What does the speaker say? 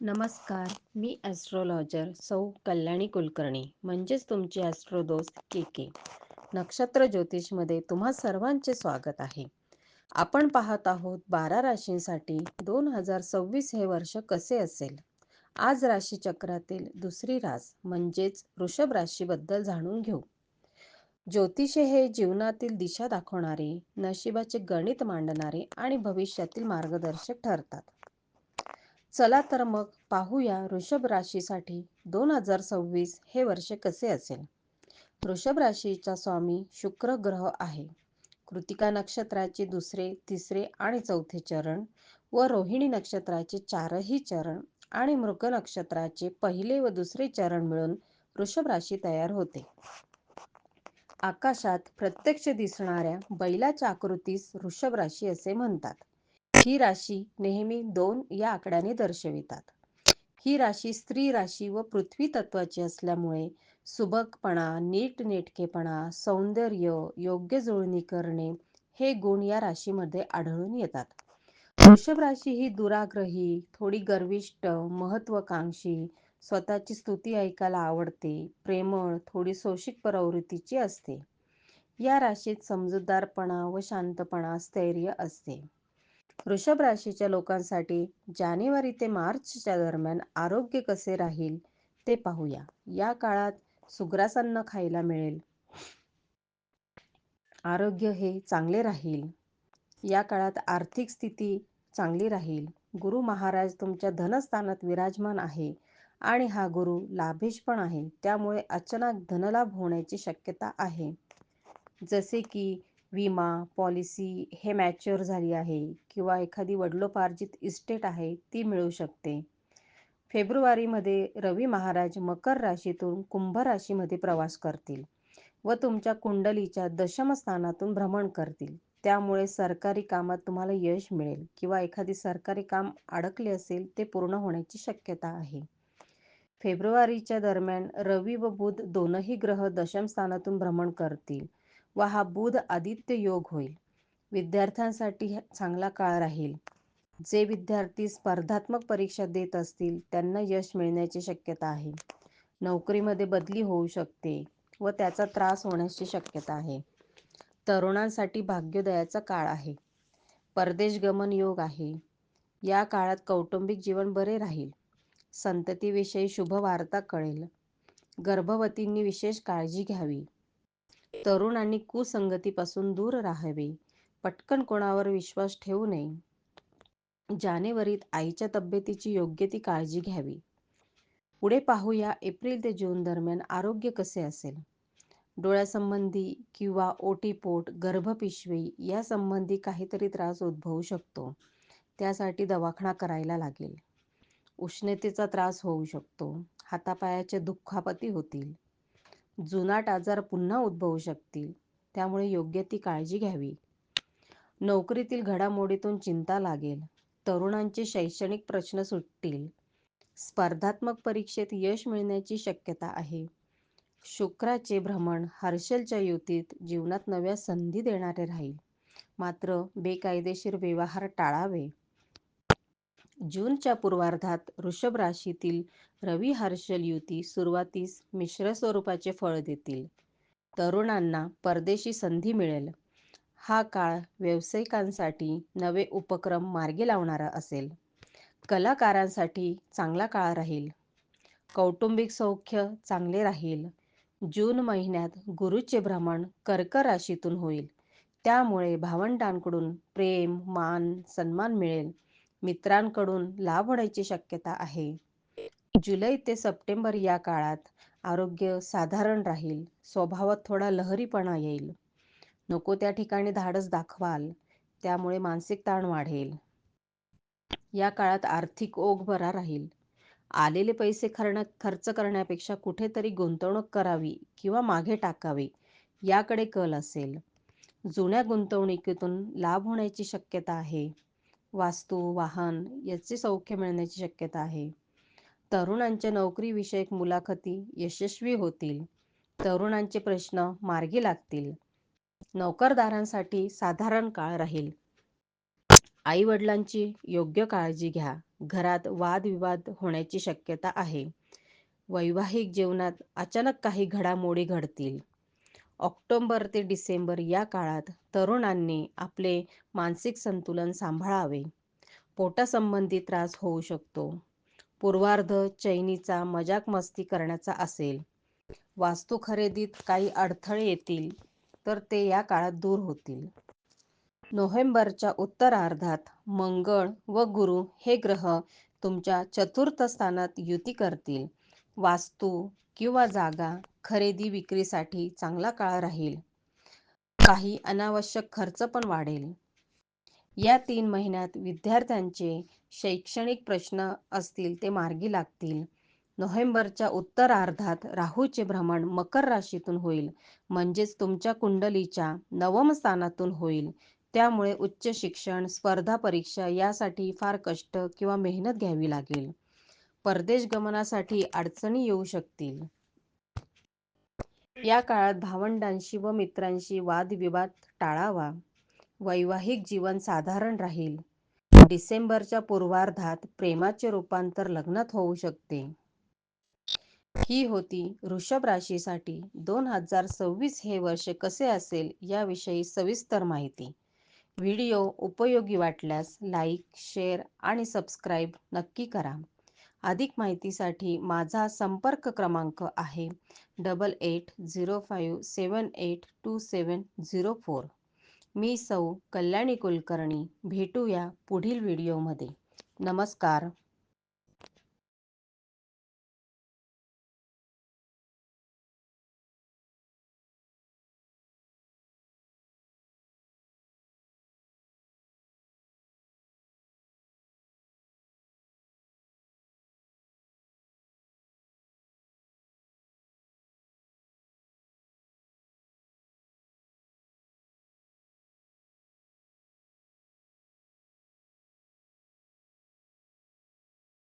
नमस्कार मी ॲस्ट्रॉलॉजर सौ कल्याणी कुलकर्णी म्हणजेच तुमची ॲस्ट्रोदोस्त के के. नक्षत्र ज्योतिषमध्ये तुम्हा सर्वांचे स्वागत आहे. आपण पाहत आहोत बारा राशींसाठी दोन हजार सव्वीस हे वर्ष कसे असेल? आज राशीचक्रातील दुसरी रास म्हणजेच वृषभ राशीबद्दल जाणून घेऊ. ज्योतिषे हे जीवनातील दिशा दाखवणारे नशिबाचे गणित मांडणारे आणि भविष्यातील मार्गदर्शक ठरतात. चला तर मग पाहूया वृषभ राशीसाठी दोन हजार सव्वीस हे वर्ष कसे असेल? वृषभ राशीचा स्वामी शुक्र ग्रह आहे. कृतिका नक्षत्राचे दुसरे तिसरे आणि चौथे चरण व रोहिणी नक्षत्राचे चारही चरण आणि मृग नक्षत्राचे पहिले व दुसरे चरण मिळून वृषभ राशी तयार होते. आकाशात प्रत्यक्ष दिसणाऱ्या बैलाच्या आकृतीस वृषभ राशी असे म्हणतात. ही राशी नेहमी दोन या आकड्याने दर्शवितात. ही राशी स्त्री राशी व पृथ्वी तत्वाची असल्यामुळे सुबकपणा नीटनेटकेपणा सौंदर्य योग्य जुळणी करणे हे गुण या राशीमध्ये आढळून येतात. वृषभ राशी ही दुराग्रही थोडी गर्विष्ट महत्वाकांक्षी स्वतःची स्तुती ऐकायला आवडते प्रेमळ थोडी सोशिक प्रवृत्तीची असते. या राशीत समजूतदारपणा व शांतपणा स्थैर्य असते. वृषभ राशीच्या लोकांसाठी जानेवारी ते मार्चच्या दरम्यान आरोग्य कसे राहील ते पाहूया. या काळात सुग्रासांना खायला मिळेल. आरोग्य हे चांगले राहील. या काळात आर्थिक स्थिती चांगली राहील. गुरु महाराज तुमच्या धनस्थानात विराजमान आहे आणि हा गुरु लाभेश पण आहे. त्यामुळे अचानक धनलाभ होण्याची शक्यता आहे. जसे की विमा पॉलिसी हे मॅच्युअर झाली आहे किंवा एखादी वडिलोपार्जित इस्टेट आहे ती मिळू शकते. फेब्रुवारीमध्ये रवी महाराज मकर राशीतून कुंभ राशीमध्ये प्रवास करतील व तुमच्या कुंडलीच्या दशम स्थानातून भ्रमण करतील. त्यामुळे सरकारी कामात तुम्हाला यश मिळेल किंवा एखादी सरकारी काम अडकले असेल ते पूर्ण होण्याची शक्यता आहे. फेब्रुवारीच्या दरम्यान रवी व बुध दोनही ग्रह दशम स्थानातून भ्रमण करतील. व हा बुध आदित्य योग होईल. विद्यार्थ्यांसाठी चांगला काळ राहील. जे विद्यार्थी स्पर्धात्मक परीक्षा देत असतील त्यांना यश मिळण्याची शक्यता आहे. नोकरीमध्ये बदली होऊ शकते व त्याचा त्रास होण्याची शक्यता आहे. तरुणांसाठी भाग्योदयाचा काळ आहे. परदेश गमन योग आहे. या काळात कौटुंबिक जीवन बरे राहील. संततीविषयी शुभ वार्ता कळेल. गर्भवतींनी विशेष काळजी घ्यावी. तरुणांनी कुसंगतीपासून दूर राहावे. पटकन कोणावर विश्वास ठेवू नये. जानेवारीत आईच्या तब्येतीची योग्य ती काळजी घ्यावी. पुढे पाहूया एप्रिल ते जून दरम्यान आरोग्य कसे असेल. डोळ्यासंबंधी किंवा ओटीपोट गर्भपिशवी या संबंधी काहीतरी त्रास उद्भवू शकतो. त्यासाठी दवाखाना करायला लागेल. उष्णतेचा त्रास होऊ शकतो. हातापायाचे दुखापती होतील. जुनाट आजार पुन्हा उद्भवू शकतील. त्यामुळे योग्य ती काळजी घ्यावी. नोकरीतील घडामोडीतून चिंता लागेल. तरुणांचे शैक्षणिक प्रश्न सुटतील. स्पर्धात्मक परीक्षेत यश मिळण्याची शक्यता आहे. शुक्राचे भ्रमण हर्षलच्या युतीत जीवनात नव्या संधी देणारे राहील. मात्र बेकायदेशीर व्यवहार टाळावे. जूनच्या पूर्वार्धात वृषभ राशीतील रवी हर्षल युती सुरुवातीस मिश्र स्वरूपाचे फळ देतील. तरुणांना परदेशी संधी मिळेल. हा काळ व्यावसायिकांसाठी नवे उपक्रम मार्गी लावणारा असेल. कलाकारांसाठी चांगला काळ राहील. कौटुंबिक सौख्य चांगले राहील. जून महिन्यात गुरुचे भ्रमण कर्क राशीतून होईल. त्यामुळे भावंडांकडून प्रेम मान सन्मान मिळेल. मित्रांकडून लाभ होण्याची शक्यता आहे. जुलै ते सप्टेंबर या काळात आरोग्य साधारण राहील स्वभावात थोडा लहरीपणा येईल. नको त्या ठिकाणी धाडस दाखवाल त्यामुळे मानसिक ताण वाढेल. या काळात आर्थिक ओघ बरा राहील. आलेले पैसे खर्च करण्यापेक्षा कुठेतरी गुंतवणूक करावी किंवा मागे टाकावे याकडे कल असेल. जुन्या गुंतवणुकीतून लाभ होण्याची शक्यता आहे. वास्तू वाहन याचे सौख्य मिळण्याची शक्यता आहे. तरुणांच्या नोकरीविषयक मुलाखती यशस्वी होतील. तरुणांचे प्रश्न मार्गी लागतील. नोकरदारांसाठी साधारण काळ राहील. आई वडिलांची योग्य काळजी घ्या. घरात वादविवाद होण्याची शक्यता आहे. वैवाहिक जीवनात अचानक काही घडामोडी घडतील. ऑक्टोबर ते डिसेंबर या काळात तरुणांनी आपले मानसिक संतुलन सांभाळावे. पोटासंबंधी त्रास होऊ शकतो. पूर्वार्ध चैनीचा मजाक मस्ती करण्याचा असेल. वास्तू खरेदीत काही अडथळे येतील तर ते या काळात दूर होतील. नोव्हेंबरच्या उत्तरार्धात मंगळ व गुरु हे ग्रह तुमच्या चतुर्थ स्थानात युती करतील. वास्तू किंवा जागा खरेदी विक्रीसाठी चांगला काळ राहील. काही अनावश्यक खर्च पण वाढेल. या तीन महिन्यात विद्यार्थ्यांचे शैक्षणिक प्रश्न असतील ते मार्गी लागतील. नोव्हेंबरच्या उत्तरार्धात राहूचे भ्रमण मकर राशीतून होईल. म्हणजेच तुमच्या कुंडलीच्या नवम स्थानातून होईल. त्यामुळे उच्च शिक्षण स्पर्धा परीक्षा यासाठी फार कष्ट किंवा मेहनत घ्यावी लागेल. परदेश गमनासाठी अडचणी येऊ शकतील? या काळात भावंडांशी व मित्रांशी वादविवाद टाळावा. वैवाहिक जीवन साधारण राहील. डिसेंबरच्या पूर्वार्धात प्रेमाचे रूपांतर लग्नात होऊ शकते. ही होती वृषभ राशीसाठी. दोन हजार सव्वीस हे वर्ष कसे असेल याविषयी सविस्तर माहिती. व्हिडिओ उपयोगी वाटल्यास लाईक शेअर आणि सबस्क्राईब नक्की करा. अधिक माहितीसाठी माझा संपर्क क्रमांक आहे double eight zero five seven eight two seven zero four मी सौ कल्याणी कुलकर्णी भेटूया पुढील व्हिडिओमध्ये नमस्कार.